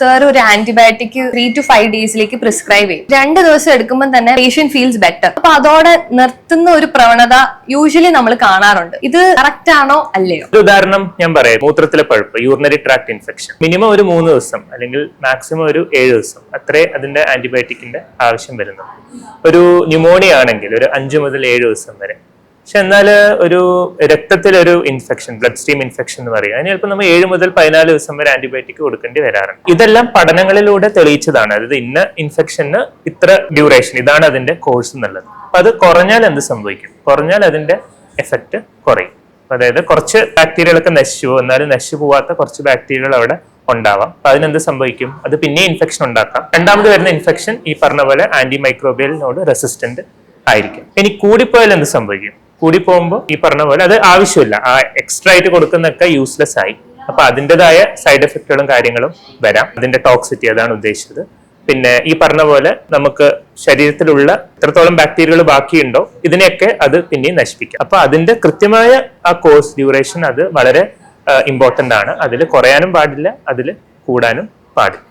Sir ഒരു antibiotic three two five ഡേയ്സിലേക്ക് prescribe ചെയ്യും. രണ്ട് ദിവസം എടുക്കുമ്പോൾ തന്നെ പേഷ്യന്റ് ഫീൽസ് ബെറ്റർ അപ്പൊ അതോടെ നിർത്തുന്ന ഒരു പ്രവണത യൂഷ്വലി നമ്മൾ കാണാറുണ്ട്. ഇത് കറക്റ്റ് ആണോ അല്ലയോ? ഒരു ഉദാഹരണം ഞാൻ പറയാം. മൂത്രത്തിലെ പഴുപ്പ് യൂറിനറി ട്രാക്ട് ഇൻഫെക്ഷൻ മിനിമം ഒരു മൂന്ന് ദിവസം അല്ലെങ്കിൽ മാക്സിമം ഒരു ഏഴ് ദിവസം. അത്രേ അതിന്റെ ആന്റിബയോട്ടിക്കിന്റെ ആവശ്യം വരുന്നു ഒരു ന്യൂമോണിയ ആണെങ്കിൽ ഒരു അഞ്ചു മുതൽ ഏഴ് ദിവസം വരെ. പക്ഷെ എന്നാൽ ഒരു രക്തത്തിലൊരു ഇൻഫെക്ഷൻ ബ്ലഡ് സ്ട്രീം ഇൻഫെക്ഷൻ എന്ന് പറയും അതിന് ചിലപ്പോൾ നമ്മൾ ഏഴ് മുതൽ പതിനാല് ദിവസം വരെ ആന്റിബയോട്ടിക് കൊടുക്കേണ്ടി വരാറുണ്ട്. ഇതെല്ലാം പഠനങ്ങളിലൂടെ തെളിയിച്ചതാണ്. അതായത് ഇന്ന ഇൻഫെക്ഷന് ഇത്ര ഡ്യൂറേഷൻ ഇതാണ് അതിന്റെ കോഴ്സ് എന്നുള്ളത്. അപ്പൊ അത് കുറഞ്ഞാൽ എന്ത് സംഭവിക്കും? കുറഞ്ഞാൽ അതിന്റെ എഫക്റ്റ് കുറയും. അതായത് കുറച്ച് ബാക്ടീരിയകളൊക്കെ നശിച്ചു എന്നാലും നശിച്ചു പോവാത്ത കുറച്ച് ബാക്ടീരിയകൾ അവിടെ ഉണ്ടാവാം. അപ്പൊ അതിനെന്ത് സംഭവിക്കും? അത് പിന്നെ ഇൻഫെക്ഷൻ ഉണ്ടാക്കാം. രണ്ടാമത് വരുന്ന ഇൻഫെക്ഷൻ ഈ പറഞ്ഞ പോലെ ആന്റി മൈക്രോബിയലിനോട് റെസിസ്റ്റന്റ് ആയിരിക്കും. ഇനി കൂടിപ്പോയാൽ എന്ത് സംഭവിക്കും? കൂടിപ്പോകുമ്പോൾ ഈ പറഞ്ഞ പോലെ അത് ആവശ്യമില്ല. ആ എക്സ്ട്രാ ആയിട്ട് കൊടുക്കുന്നൊക്കെ യൂസ്ലെസ് ആയി. അപ്പൊ അതിന്റെതായ സൈഡ് എഫക്റ്റുകളും കാര്യങ്ങളും വരാം. അതിന്റെ ടോക്സിറ്റി അതാണ് ഉദ്ദേശിച്ചത്. പിന്നെ ഈ പറഞ്ഞ പോലെ നമുക്ക് ശരീരത്തിലുള്ള എത്രത്തോളം ബാക്ടീരിയകൾ ബാക്കിയുണ്ടോ ഇതിനെയൊക്കെ അത് പിന്നെയും നശിപ്പിക്കാം. അപ്പൊ അതിന്റെ കൃത്യമായ ആ കോഴ്സ് ഡ്യൂറേഷൻ അത് വളരെ ഇമ്പോർട്ടന്റ് ആണ്. അതിൽ കുറയാനും പാടില്ല അതിൽ കൂടാനും പാടില്ല.